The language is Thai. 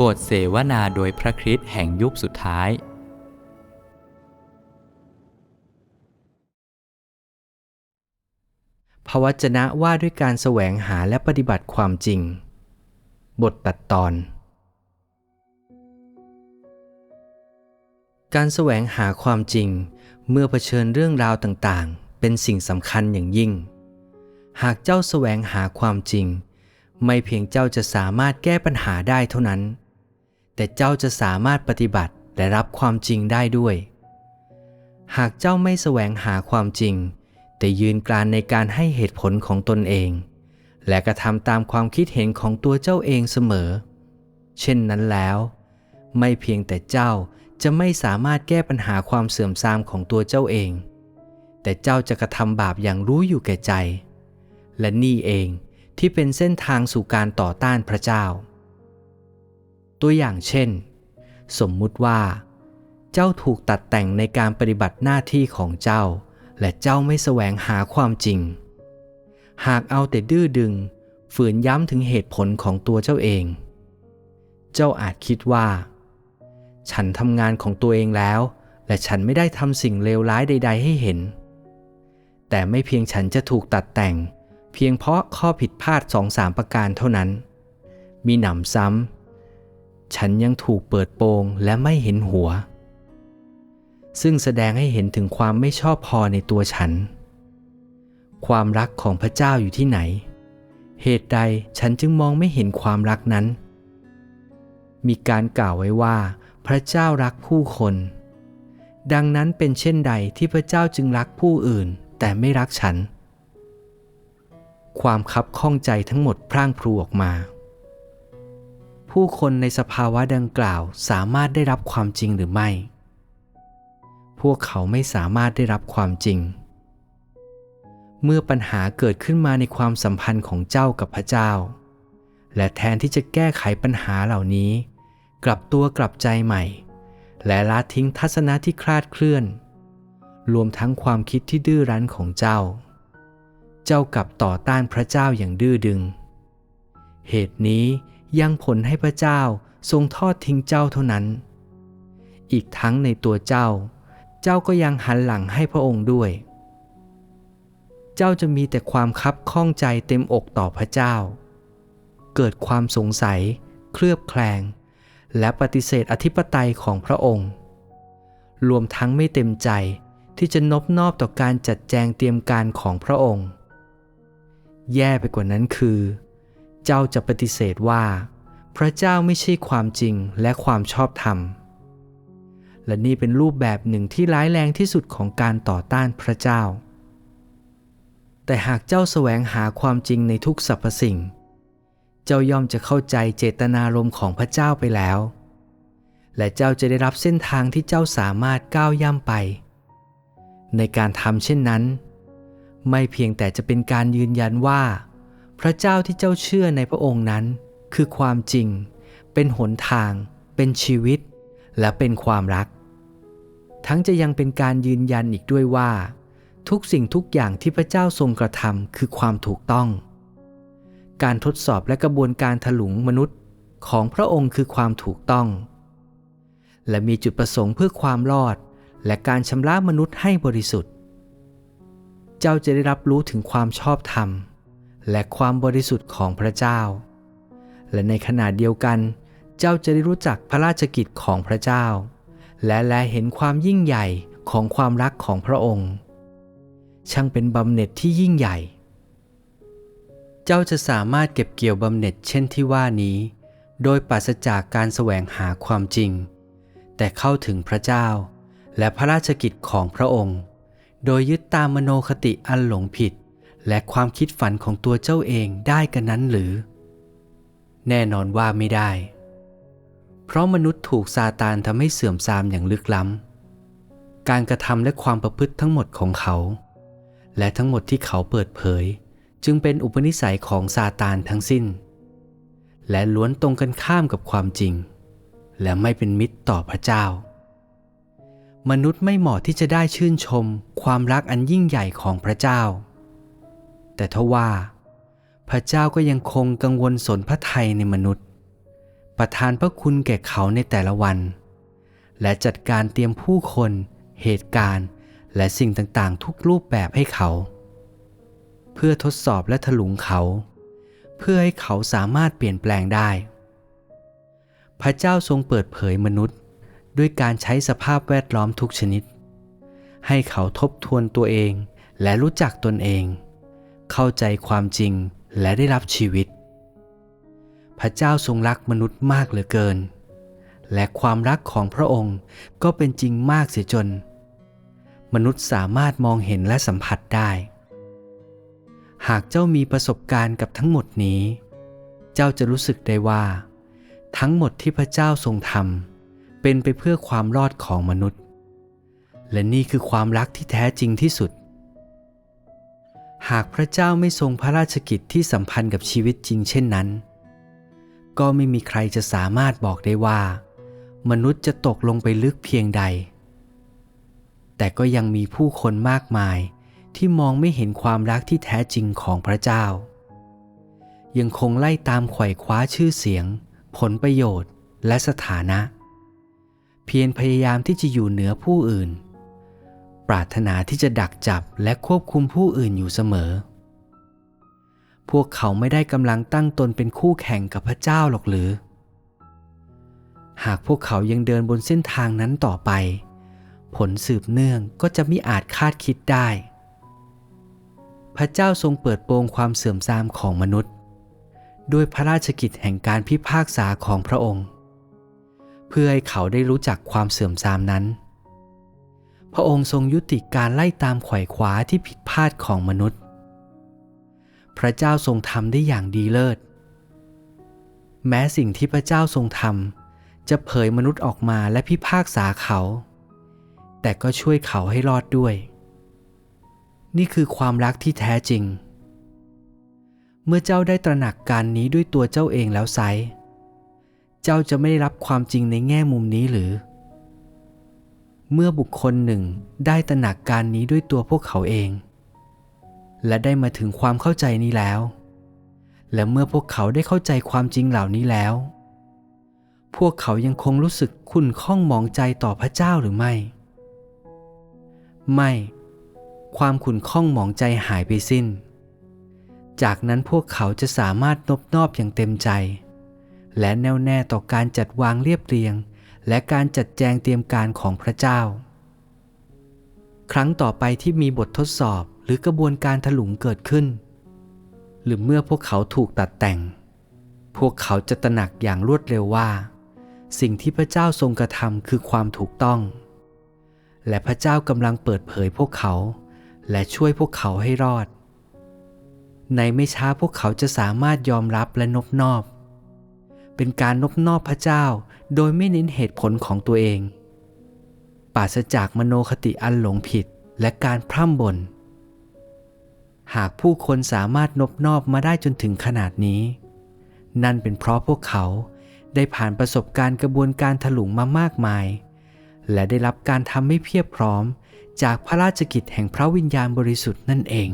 บทเสวนาโดยพระคริสต์แห่งยุคสุดท้าย พระวจนะว่าด้วยการแสวงหาและปฏิบัติความจริง บทตัดตอน การแสวงหาความจริงเมื่อเผชิญเรื่องราวต่างๆ เป็นสิ่งสำคัญอย่างยิ่ง หากเจ้าแสวงหาความจริงไม่เพียงเจ้าจะสามารถแก้ปัญหาได้เท่านั้น แต่เจ้าจะสามารถปฏิบัติและรับความจริงได้ด้วย หากเจ้าไม่แสวงหาความจริง แต่ยืนกรานในการให้เหตุผลของตนเอง และกระทำตามความคิดเห็นของตัวเจ้าเองเสมอ เช่นนั้นแล้ว ไม่เพียงแต่เจ้าจะไม่สามารถแก้ปัญหาความเสื่อมทรามของตัวเจ้าเอง แต่เจ้าจะกระทำบาปอย่างรู้อยู่แก่ใจ และนี่เองที่เป็นเส้นทางสู่การต่อต้านพระเจ้า ตัวอย่างเช่น สมมุติว่า เจ้าถูกตัดแต่งในการปฏิบัติหน้าที่ของเจ้า และเจ้าไม่แสวงหาความจริง หากเอาแต่ดื้อดึง ฝืนย้ำถึงเหตุผลของตัวเจ้าเอง เจ้าอาจคิดว่า ฉันทำงานของตัวเองแล้ว และฉันไม่ได้ทำสิ่งเลวร้ายใด ๆ ให้เห็น แต่ไม่เพียงฉันจะถูกตัดแต่ง เพียงเพราะข้อผิดพลาดสองสามประการเท่านั้น มีหนำซ้ำ ฉันยังถูกเปิดโปงและไม่เห็นหัว ซึ่งแสดงให้เห็นถึงความไม่ชอบพอในตัวฉัน ความรักของพระเจ้าอยู่ที่ไหน เหตุใดฉันจึงมองไม่เห็นความรักนั้น มีการกล่าวไว้ว่า พระเจ้ารักผู้คน ดังนั้นเป็นเช่นใดที่พระเจ้าจึงรักผู้อื่น แต่ไม่รักฉัน ความคับข้องใจทั้งหมดพร่างพรูออกมา ผู้คนในสภาวะดังกล่าวสามารถได้รับความจริงหรือไม่ พวกเขาไม่สามารถได้รับความจริง เมื่อปัญหาเกิดขึ้นมาในความสัมพันธ์ของเจ้ากับพระเจ้า และแทนที่จะแก้ไขปัญหาเหล่านี้ กลับตัวกลับใจใหม่ และละทิ้งทัศนะที่คลาดเคลื่อน รวมทั้งความคิดที่ดื้อรั้นของเจ้า เจ้ากลับต่อต้านพระเจ้าอย่างดื้อดึง เหตุนี้ ยังผลให้พระเจ้าทรงทอดทิ้งเจ้าเท่านั้น อีกทั้งในตัวเจ้า เจ้าก็ยังหันหลังให้พระองค์ด้วย เจ้าจะมีแต่ความคับข้องใจเต็มอกต่อพระเจ้า เกิดความสงสัย เคลือบแคลง และปฏิเสธอธิปไตยของพระองค์ รวมทั้งไม่เต็มใจที่จะนบนอบต่อการจัดแจงเตรียมการของพระองค์ แย่ไปกว่านั้นคือ เจ้าจะปฏิเสธว่า พระเจ้าไม่ใช่ความจริงและความชอบธรรม และนี่เป็นรูปแบบหนึ่งที่ร้ายแรงที่สุดของการต่อต้านพระเจ้า แต่หากเจ้าแสวงหาความจริงในทุกสรรพสิ่ง เจ้าย่อมจะเข้าใจเจตนารมณ์ของพระเจ้าไปแล้ว และเจ้าจะได้รับเส้นทางที่เจ้าสามารถก้าวย่ำไป ในการทำเช่นนั้น ไม่เพียงแต่จะเป็นการยืนยันว่า พระเจ้าที่เจ้าเชื่อในพระองค์นั้น คือความจริง เป็นหนทาง เป็นชีวิต และเป็นความรัก ทั้งจะยังเป็นการยืนยันอีกด้วยว่า ทุกสิ่งทุกอย่างที่พระเจ้าทรงกระทำคือความถูกต้อง การทดสอบและกระบวนการถลุงมนุษย์ของพระองค์คือความถูกต้อง และมีจุดประสงค์เพื่อความรอด และการชำระมนุษย์ให้บริสุทธิ์ เจ้าจะได้รับรู้ถึงความชอบธรรม และความบริสุทธิ์ของพระเจ้า และในขณะเดียวกัน เจ้าจะได้รู้จักพระราชกิจของพระเจ้า และแลเห็นความยิ่งใหญ่ของความรักของพระองค์ ช่างเป็นบำเหน็จที่ยิ่งใหญ่ เจ้าจะสามารถเก็บเกี่ยวบำเหน็จเช่นที่ว่านี้ โดยปราศจากการแสวงหาความจริง แต่เข้าถึงพระเจ้า และพระราชกิจของพระองค์ โดยยึดตามมโนคติอันหลงผิด และความคิดฝันของตัวเจ้าเองได้กันนั้นหรือ แน่นอนว่าไม่ได้ เพราะมนุษย์ถูกซาตานทำให้เสื่อมทรามอย่างลึกล้ำ การกระทำและความประพฤติทั้งหมดของเขา และทั้งหมดที่เขาเปิดเผย จึงเป็นอุปนิสัยของซาตานทั้งสิ้น และล้วนตรงกันข้ามกับความจริง และไม่เป็นมิตรต่อพระเจ้ามนุษย์ไม่เหมาะที่จะได้ชื่นชม ความรักอันยิ่งใหญ่ของพระเจ้า แต่ทว่า พระเจ้าก็ยังคงกังวลสนพระทัยในมนุษย์ ประทานพระคุณแก่เขาในแต่ละวัน และจัดการเตรียมผู้คน เหตุการณ์ และสิ่งต่างๆ ทุกรูปแบบให้เขา เพื่อทดสอบและถลุงเขา เพื่อให้เขาสามารถเปลี่ยนแปลงได้ พระเจ้าทรงเปิดเผยมนุษย์ ด้วยการใช้สภาพแวดล้อมทุกชนิด ให้เขาทบทวนตัวเองและรู้จักตนเอง เข้าใจความจริงและได้รับชีวิต พระเจ้าทรงรักมนุษย์มากเหลือเกิน และความรักของพระองค์ก็เป็นจริงมากเสียจน มนุษย์สามารถมองเห็นและสัมผัสได้ หากเจ้ามีประสบการณ์กับทั้งหมดนี้ เจ้าจะรู้สึกได้ว่า ทั้งหมดที่พระเจ้าทรงทำเป็นไปเพื่อความรอดของมนุษย์ และนี่คือความรักที่แท้จริงที่สุด หากพระเจ้าไม่ทรงพระราชกิจที่สัมพันธ์กับชีวิตจริงเช่นนั้น ก็ไม่มีใครจะสามารถบอกได้ว่า มนุษย์จะตกลงไปลึกเพียงใด แต่ก็ยังมีผู้คนมากมายที่มองไม่เห็นความรักที่แท้จริงของพระเจ้า ยังคงไล่ตามไขว่คว้าชื่อเสียง ผลประโยชน์และสถานะ เพียรพยายามที่จะอยู่เหนือผู้อื่น รารถนาที่จะดักจับและควบคุมผู้อื่นอยู่เสมอ พวกเขาไม่ได้กำลังตั้งตนเป็นคู่แข่งกับพระเจ้าหรอกหรือ หากพวกเขายังเดินบนเส้นทางนั้นต่อไป ผลสืบเนื่องก็จะไมิอาจคาดคิดได้ พระเจ้าทรงเปิดโปงความเสื่อมทรามของมนุษย์ ด้วยพระราชกิจแห่งการพิพากษาของพระองค์ เพื่อให้เขาได้รู้จักความเสื่อมทรามนั้น พระองค์ทรงยุติการไล่ตามไขว่คว้าที่ผิดพลาดของมนุษย์ พระเจ้าทรงทำได้อย่างดีเลิศ แม้สิ่งที่พระเจ้าทรงทำจะเผยมนุษย์ออกมาและพิพากษาเขา แต่ก็ช่วยเขาให้รอดด้วย นี่คือความรักที่แท้จริง เมื่อเจ้าได้ตระหนักการนี้ด้วยตัวเจ้าเองแล้วไซ เจ้าจะไม่ได้รับความจริงในแง่มุมนี้หรือ เมื่อบุคคลหนึ่งได้ตระหนักการนี้ด้วยตัวพวกเขาเอง และได้มาถึงความเข้าใจนี้แล้ว และเมื่อพวกเขาได้เข้าใจความจริงเหล่านี้แล้ว พวกเขายังคงรู้สึกขุ่นข้องมองใจต่อพระเจ้าหรือไม่ ไม่ ความขุ่นข้องมองใจหายไปสิ้น จากนั้นพวกเขาจะสามารถนบนอบอย่างเต็มใจ และแน่วแน่ต่อการจัดวางเรียบเรียง และการจัดแจงเตรียมการของพระเจ้า ครั้งต่อไปที่มีบททดสอบหรือกระบวนการถลุงเกิดขึ้น หรือเมื่อพวกเขาถูกตัดแต่ง พวกเขาจะตระหนักอย่างรวดเร็วว่า สิ่งที่พระเจ้าทรงกระทำคือความถูกต้อง และพระเจ้ากำลังเปิดเผยพวกเขา และช่วยพวกเขาให้รอด ในไม่ช้าพวกเขาจะสามารถยอมรับและนบนอบ เป็นการนบนอบพระเจ้า โดยไม่เน้นเหตุผลของตัวเอง ปราศจากมโนคติอันหลงผิดและการพร่ำบ่นหากผู้คนสามารถนบนอบมาได้จนถึงขนาดนี้ นั่นเป็นเพราะพวกเขาได้ผ่านประสบการณ์กระบวนการถลุงมามากมาย และได้รับการทำให้เพียบพร้อม จากพระราชกิจแห่งพระวิญญาณบริสุทธิ์นั่นเอง